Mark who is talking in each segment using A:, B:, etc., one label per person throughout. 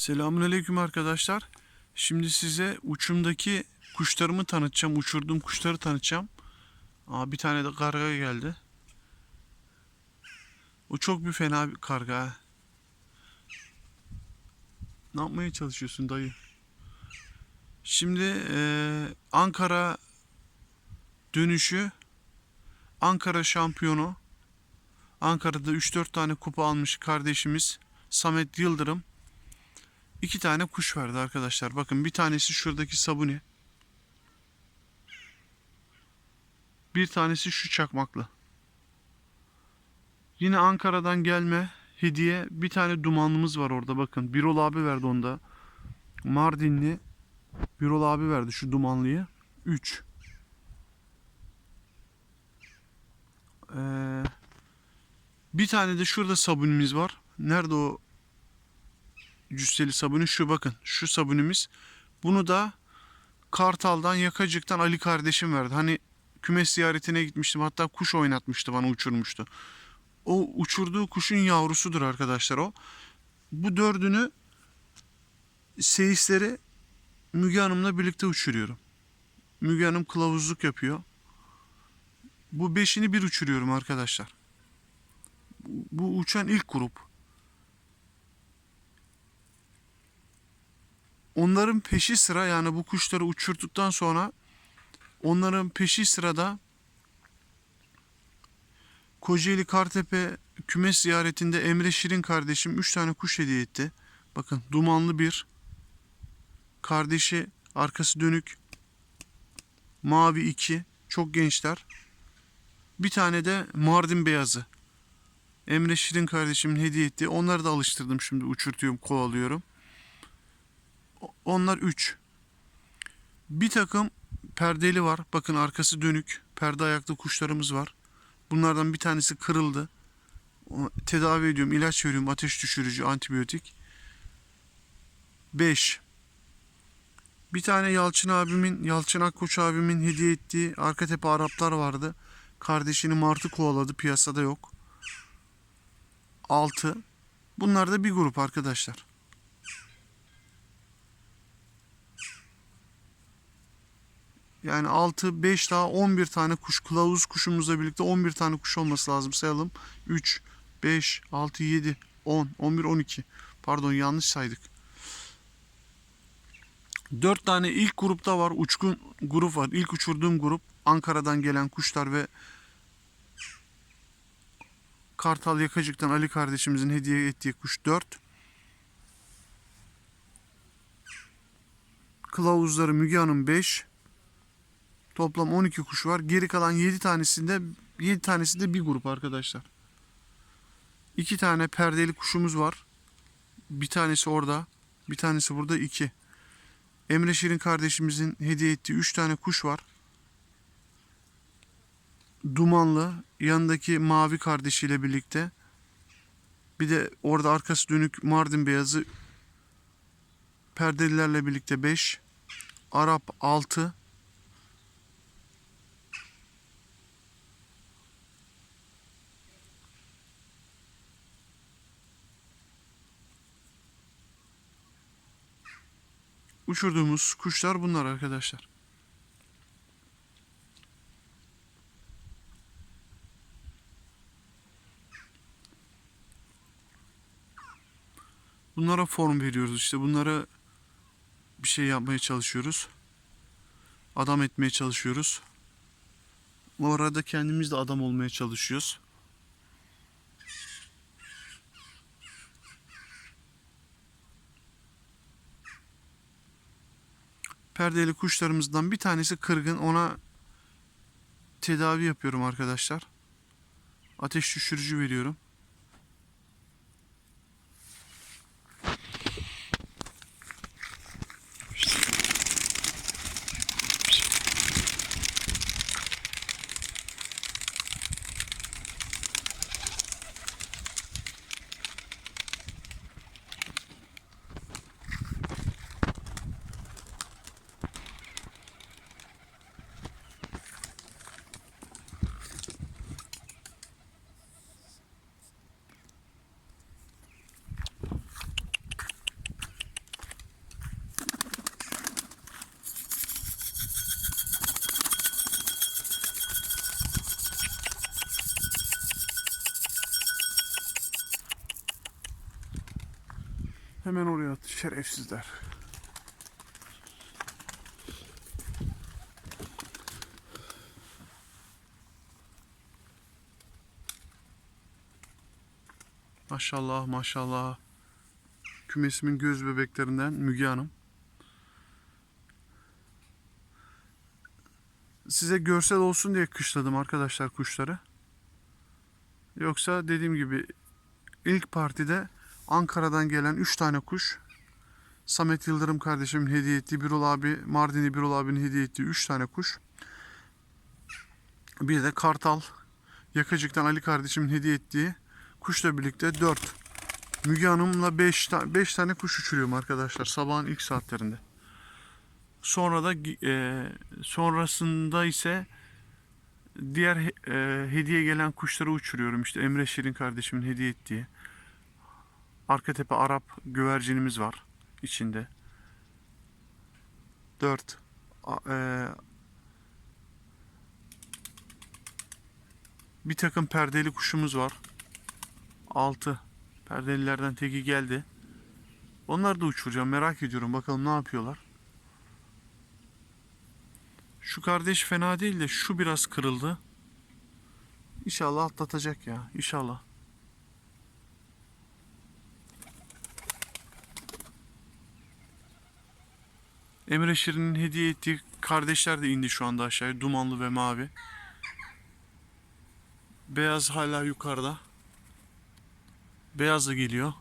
A: Selamünaleyküm arkadaşlar. Şimdi size uçumdaki kuşlarımı tanıtacağım. Uçurduğum kuşları tanıtacağım. Aa, bir tane de karga geldi. O çok bir fena bir karga. Ne yapmaya çalışıyorsun dayı? Şimdi eee, Ankara dönüşü Ankara şampiyonu Ankara'da 3-4 tane kupa almış kardeşimiz Samet Yıldırım iki tane kuş verdi arkadaşlar. Bakın bir tanesi şuradaki sabuni. Bir tanesi şu çakmaklı. Yine Ankara'dan gelme hediye bir tane dumanlımız var orada bakın. Birol abi verdi onda. Mardinli Birol abi verdi şu dumanlıyı. 3. Ee, bir tane de şurada sabunimiz var. Nerede o cüsseli sabunu? Şu bakın. Şu sabunimiz. Bunu da Kartal'dan Yakacık'tan Ali kardeşim verdi. Hani kümes ziyaretine gitmiştim. Hatta kuş oynatmıştı bana uçurmuştu. O uçurduğu kuşun yavrusudur arkadaşlar o. Bu dördünü seyisleri Müge Hanım'la birlikte uçuruyorum. Müge Hanım kılavuzluk yapıyor. Bu beşini bir uçuruyorum arkadaşlar. Bu uçan ilk grup. Onların peşi sıra yani bu kuşları uçurduktan sonra onların peşi sırada Kocaeli Kartepe kümes ziyaretinde Emre Şirin kardeşim 3 tane kuş hediye etti. Bakın dumanlı bir kardeşi arkası dönük mavi 2 çok gençler. Bir tane de Mardin beyazı. Emre Şirin kardeşimin hediye ettiği. Onları da alıştırdım şimdi uçurtuyorum, kovalıyorum. Onlar 3. Bir takım perdeli var. Bakın arkası dönük. Perde ayaklı kuşlarımız var. Bunlardan bir tanesi kırıldı. Tedavi ediyorum, ilaç veriyorum, ateş düşürücü, antibiyotik. 5. Bir tane Yalçın abimin, Yalçın Akkoç abimin hediye ettiği arka tepe Araplar vardı. Kardeşini martı kovaladı, piyasada yok. 6. Bunlar da bir grup arkadaşlar. Yani 6, 5 daha 11 tane kuş. Kılavuz kuşumuzla birlikte 11 tane kuş olması lazım. Sayalım. 3, 5, 6, 7, 10, 11, 12. Pardon yanlış saydık. 4 tane ilk grupta var. Uçkun grup var. İlk uçurduğum grup. Ankara'dan gelen kuşlar ve Kartal Yakacık'tan Ali kardeşimizin hediye ettiği kuş 4. Kılavuzları Müge Hanım 5. Toplam 12 kuş var. Geri kalan 7 tanesinde 7 tanesi de bir grup arkadaşlar. 2 tane perdeli kuşumuz var. Bir tanesi orada, bir tanesi burada 2. Emre Şirin kardeşimizin hediye ettiği 3 tane kuş var. Dumanlı, yanındaki mavi kardeşiyle birlikte. Bir de orada arkası dönük Mardin beyazı perdelilerle birlikte 5. Arap 6. Uçurduğumuz kuşlar bunlar arkadaşlar. Bunlara form veriyoruz işte. Bunlara bir şey yapmaya çalışıyoruz. Adam etmeye çalışıyoruz. Bu arada kendimiz de adam olmaya çalışıyoruz. Perdeli kuşlarımızdan bir tanesi kırgın. Ona tedavi yapıyorum arkadaşlar. Ateş düşürücü veriyorum. Hemen oraya attı şerefsizler. Maşallah maşallah. Kümesimin göz bebeklerinden Müge Hanım. Size görsel olsun diye kışladım arkadaşlar kuşları. Yoksa dediğim gibi ilk partide Ankara'dan gelen 3 tane kuş Samet Yıldırım kardeşimin hediye ettiği Birol abi, Mardin'i Birol abinin hediye ettiği 3 tane kuş. Bir de Kartal, Yakacık'tan Ali kardeşimin hediye ettiği kuşla birlikte 4. Müge Hanım'la 5 ta 5 tane kuş uçuruyorum arkadaşlar sabahın ilk saatlerinde. Sonra da e, sonrasında ise diğer e, hediye gelen kuşları uçuruyorum. İşte Emre Şirin kardeşimin hediye ettiği. Arka tepe Arap güvercinimiz var içinde. 4 e, bir takım perdeli kuşumuz var. 6 perdelilerden teki geldi. Onları da uçuracağım. Merak ediyorum. Bakalım ne yapıyorlar. Şu kardeş fena değil de şu biraz kırıldı. İnşallah atlatacak ya. İnşallah. Emre Şirin'in hediye ettiği kardeşler de indi şu anda aşağıya. Dumanlı ve mavi. Beyaz hala yukarıda. Beyaz da geliyor.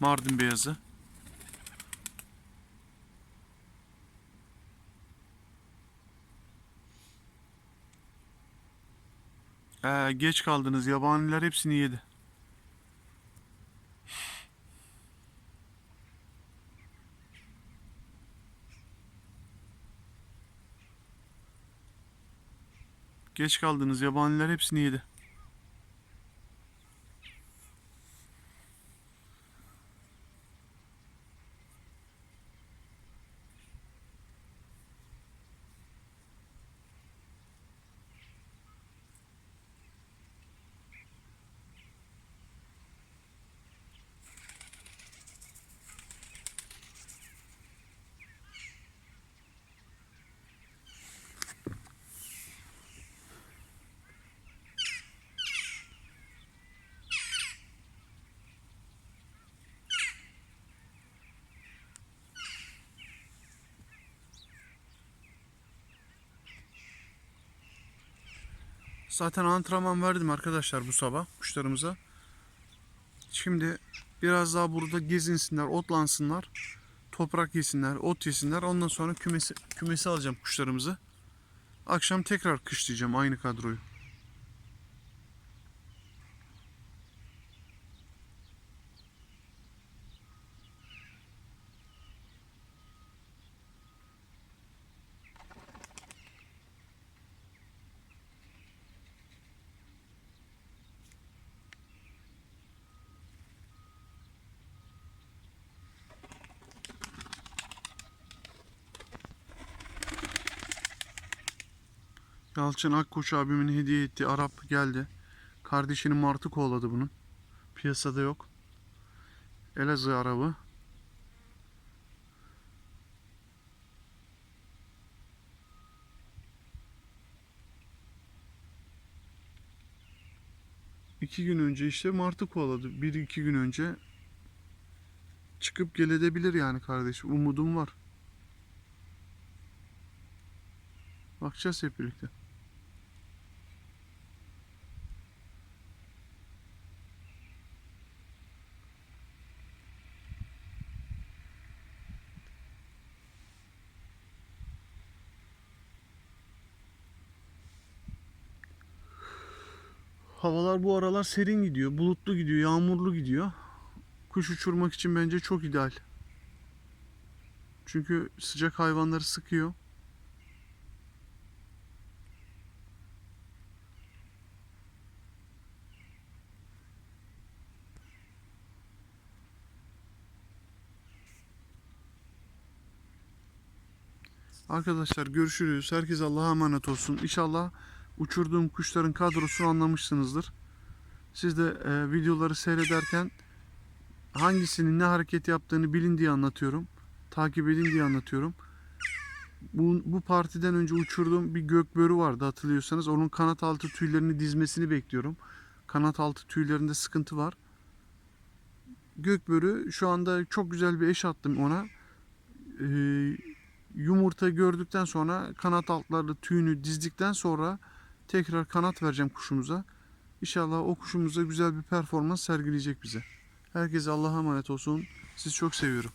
A: Mardin beyazı. Ee, geç kaldınız. Yabaniler hepsini yedi. Geç kaldınız. Yabaniler hepsini yedi. Zaten antrenman verdim arkadaşlar bu sabah kuşlarımıza. Şimdi biraz daha burada gezinsinler, otlansınlar. Toprak yesinler, ot yesinler. Ondan sonra kümesi, kümesi alacağım kuşlarımızı. Akşam tekrar kışlayacağım aynı kadroyu. Yalçın Akkoç abimin hediye ettiği Arap geldi. Kardeşinin martı kovaladı bunun. Piyasada yok. Elazığ Arabı. İki gün önce işte martı kovaladı. Bir iki gün önce çıkıp gelebilir yani kardeş. Umudum var. Bakacağız hep birlikte. Havalar bu aralar serin gidiyor, bulutlu gidiyor, yağmurlu gidiyor. Kuş uçurmak için bence çok ideal. Çünkü sıcak hayvanları sıkıyor. Arkadaşlar görüşürüz. Herkes Allah'a emanet olsun. İnşallah uçurduğum kuşların kadrosunu anlamışsınızdır. Siz de e, videoları seyrederken hangisinin ne hareket yaptığını bilin diye anlatıyorum. Takip edin diye anlatıyorum. Bu, bu partiden önce uçurduğum bir gökbörü vardı hatırlıyorsanız. Onun kanat altı tüylerini dizmesini bekliyorum. Kanat altı tüylerinde sıkıntı var. Gökbörü şu anda çok güzel bir eş attım ona. Ee, yumurta gördükten sonra kanat altları tüyünü dizdikten sonra tekrar kanat vereceğim kuşumuza. İnşallah o kuşumuza güzel bir performans sergileyecek bize. Herkese Allah'a emanet olsun. Sizi çok seviyorum.